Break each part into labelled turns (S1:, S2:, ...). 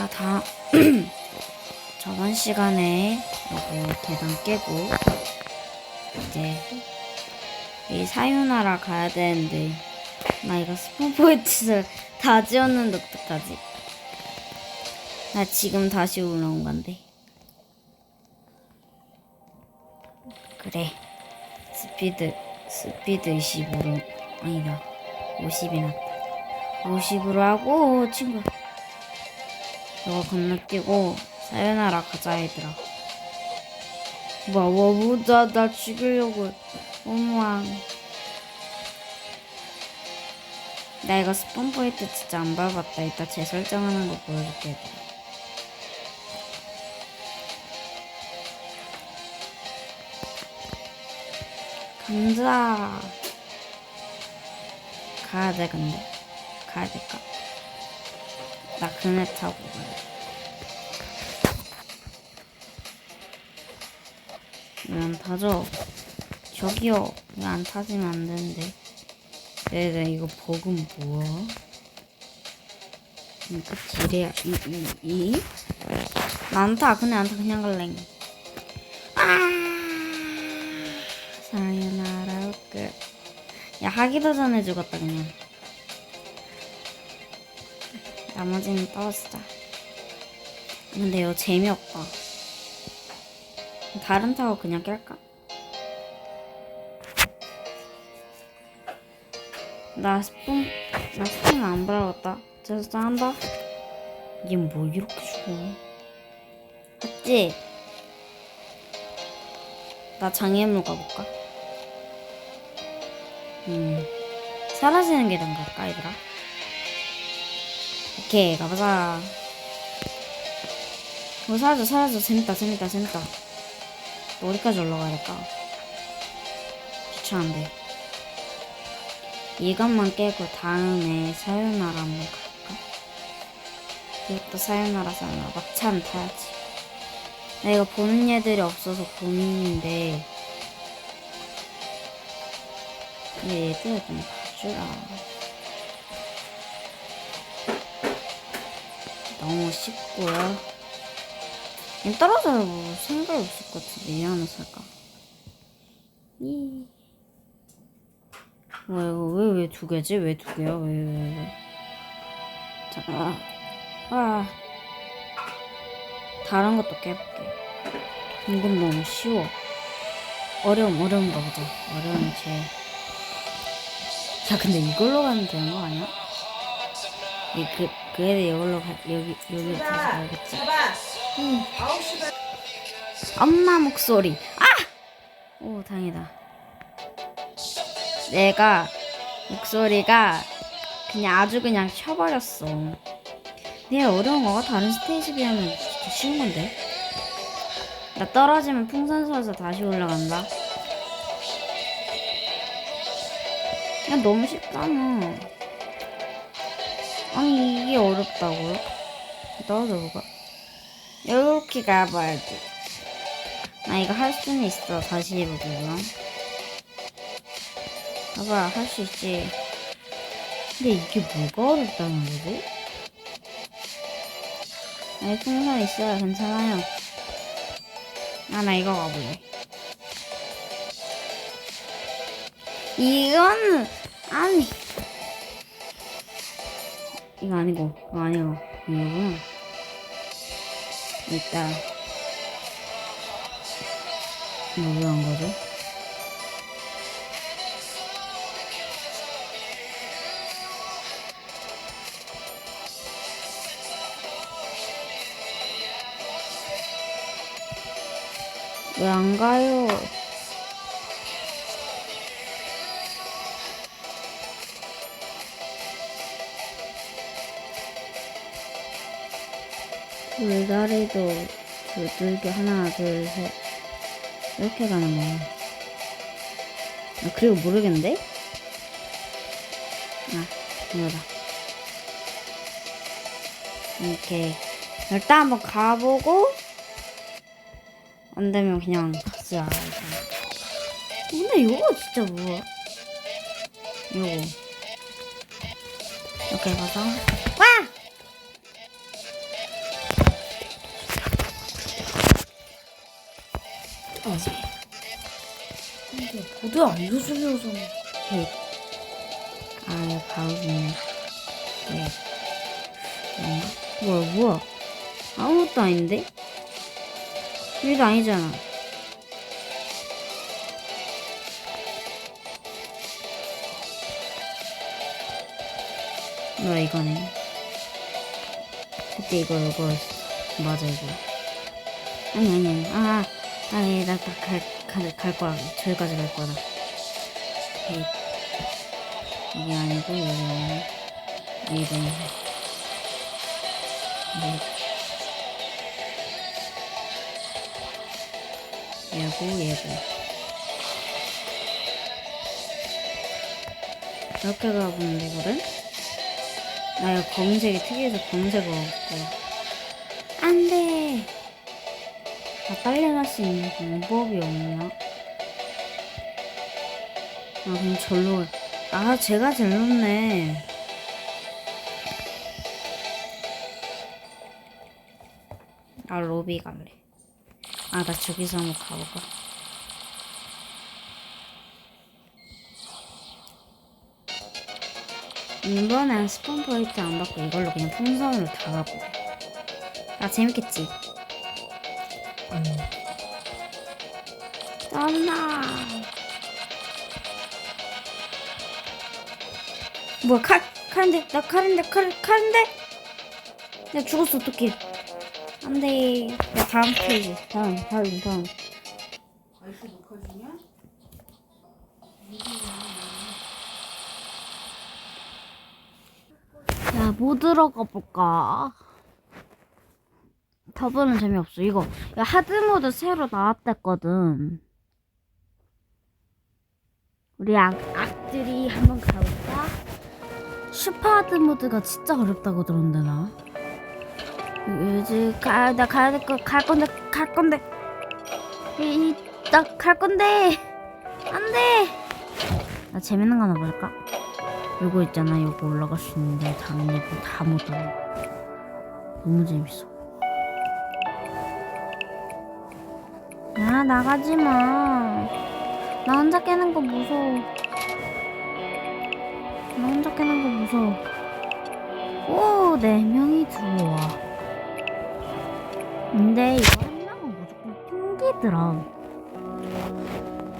S1: 아, 다 저번 시간에 요거 계단 깨고 이제 이 사유나라 가야 되는데 나 이거 스폰 포인트를 다 지웠는데 어떡하지? 나 지금 다시 올라온 건데. 그래. 스피드 스피드 25로 아니다. 50이 낫다. 50으로 하고 친구 이거 건너뛰고 사연하라 가자 얘들아. 뭐야 와 뭐다 나 죽이려고 어머왕 나 이거 스폰 포인트 진짜 안 밟았다. 이따 재설정하는 거 보여줄게 얘들아. 감자. 가야 돼 근데. 가야 될까? 나 그네 타고 가야 돼. 왜 안 타죠? 저기요. 왜 안 타지면 안 되는데. 네네 이거 버금 뭐야? 이거 지뢰야 이이 이? 난타. 그냥 안타. 그냥 갈래. 아! 사요나라 끝야 하기도 전에 죽었다 그냥. 나머지는 떨어지자. 근데 이거 재미없다 다른 타워 그냥 깰까? 나 스폰 나 스폰 안 밟았다 재수장 한다 얘뭐 이렇게 죽어 맞지? 나 장애물 가볼까? 음 사라지는 계단 갈까 얘들아? 오케이 가보자 뭐 사라져 사라져 재밌다 재밌다 재밌다 또 어디까지 올라가야 될까? 귀찮은데 이것만 깨고 다음에 사요나라 한번 갈까? 이것도 사요나라 사요나라 막차는 타야지 나 이거 보는 애들이 없어서 고민인데 근데 얘들 좀 봐주라 너무 쉽고요 얘 떨어져도 뭐 생각이 없을 것 같은데 얘 하나 살까? 이. 왜, 왜, 왜 두 개지? 왜 두 개야? 왜, 왜, 왜. 자, 아, 아. 다른 것도 깨볼게. 이건 너무 쉬워. 어려움, 어려운 거 보자. 어려운 제. 야, 근데 이걸로 가면 되는 거 아니야? 이, 그, 그 애들 이걸로 가, 여기, 여기로 다시 가야겠지. 응. 엄마 목소리. 아! 오, 다행이다. 내가 목소리가 그냥 아주 그냥 켜버렸어. 내 어려운 거가 다른 스테이지 비하면 진짜 쉬운 건데. 나 떨어지면 풍선 쏘아서 다시 올라간다. 야, 너무 쉽잖아. 아니, 이게 어렵다고요? 떨어져 보가. 이렇게 가봐야지. 나 이거 할 수는 있어. 다시 해보자. 봐봐, 할 수 있지. 근데 이게 뭐가 어렵다는 거지? 아니, 풍선 있어요. 괜찮아요. 아, 나 이거 가볼래. 이건, 아니. 이거 아니고, 이거 아니고, 이거 일단, 이거 왜안 가죠? 왜 안 가요? 물다리도 두들겨 하나 둘 셋 이렇게 가는 거야. 아, 그리고 모르겠는데? 아 이거다. 이렇게 일단 한번 가보고 안 되면 그냥 가자. 근데 이거 진짜 뭐야? 이거 이렇게 가서 와! 스테이지.
S2: 근데 모두 알려주려서
S1: 네. 아, 바로 주네. 네. 뭔가? 뭐야, 뭐야? 아무것도 아닌데? 일도 아니잖아. 뭐야, 이거네. 그때 이거, 이거, 맞아, 이거. 아니, 아니, 아니. 아, 아니, 나, 나 갈, 갈, 갈 거야. 저기까지 갈 거다. 오케이. 이게 아니고 이거는 이거는 네. 얘고 얘고 이렇게 가보면 되거든? 나 이거 검은색이 특이해서 검은색으로 갖고 안돼 나 빨리 갈수 있는 방법이 없나? 아 그럼 절로 가. 아 제가 높네. 아 로비 갈래. 아 나 저기서 한번 가볼까? 이번엔 스폰 포인트 안 받고 이걸로 그냥 풍선으로 다 가고. 아 재밌겠지 짠나 뭐야 칼 칼인데? 나 칼인데 칼 칼인데? 나 죽었어 어떡해. 안돼. 야 다음 페이지. 다음 다음 다음?
S2: 야
S1: 뭐 들어가 볼까 더블은 재미없어. 이거 야 하드모드 새로 나왔댔거든. 우리 악, 악들이 한번 가볼까? 슈퍼 하드모드가 진짜 어렵다고 들었는데 나. 이제 가나 가야 될거갈 건데 갈 건데. 이나 갈 건데. 안돼. 나 재밌는 거 하나 볼까? 요거 있잖아. 요거 올라갈 수 있는데 당연히 다 못해 너무 재밌어 야 나가지 마 나 혼자 깨는 거 무서워 나 혼자 깨는 거 무서워 오, 네 명이 들어와. 근데 이거 한 명은 무조건 튕기더라.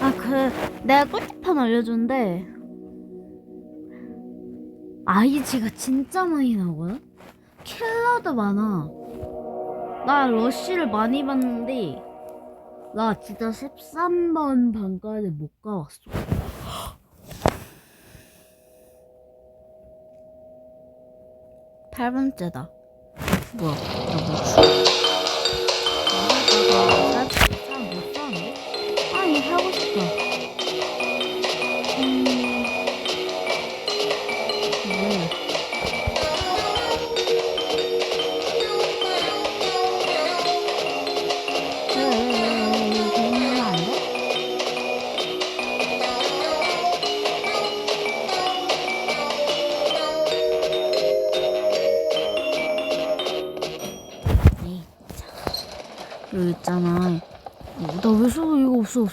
S1: 아, 그, 내가 꿀팁판 알려줬는데, 아이지가 진짜 많이 나오거든? 킬러도 많아. 나 러쉬를 많이 봤는데, 나 진짜 13번 방까지 못 가봤어. 팔번째다. 뭐야, 나뭐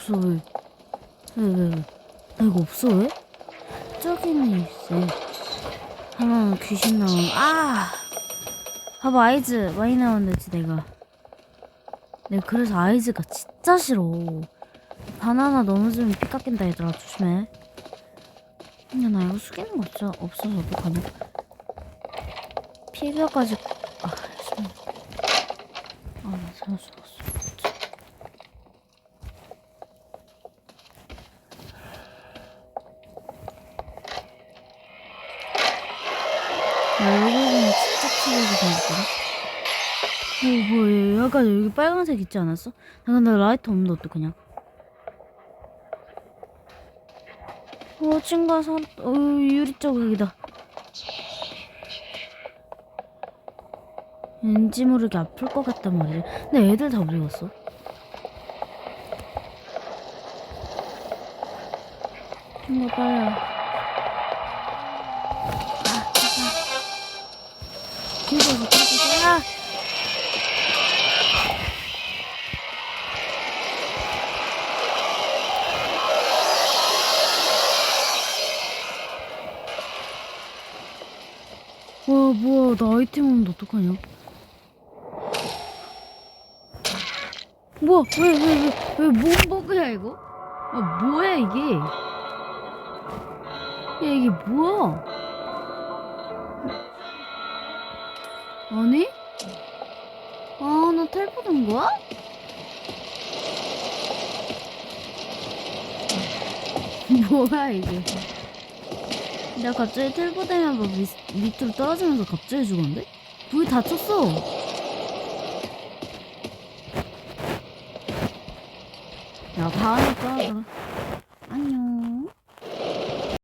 S1: 없어, 왜? 왜, 왜, 왜? 나 이거 없어, 왜? 저기는 있어. 하나는 귀신 나온, 아! 봐봐, 아이즈 많이 나온댔지, 내가. 내가 그래서 아이즈가 진짜 싫어. 바나나 넘어지면 피 깎인다, 얘들아. 조심해. 야, 나 이거 숙이는 거 없어, 없어서 어떡하냐. 피부까지, 아. 아, 나 살았어, 살았어. 약간 여기 빨간색 있지 않았어? 아, 근데 라이트 없는데 어떡하냐? 어, 친구가 사, 어, 유리 조각이다. 왠지 모르게 아플 것 같단 말이야. 근데 애들 다 어디 갔어? 친구 빨리 와. 아, 진짜. 길어서, 길어서, 나 아이템 없는데 어떡하냐? 뭐야 왜 왜 왜 왜 뭔 버그야 이거? 아 뭐야 이게? 야 이게 뭐야? 아니? 아나 텔포된 거야? 뭐야 이게 내가 갑자기 텔포되면 막 밑, 밑으로 떨어지면서 갑자기 죽었는데? 불이 닫혔어 야 다음에 또 하자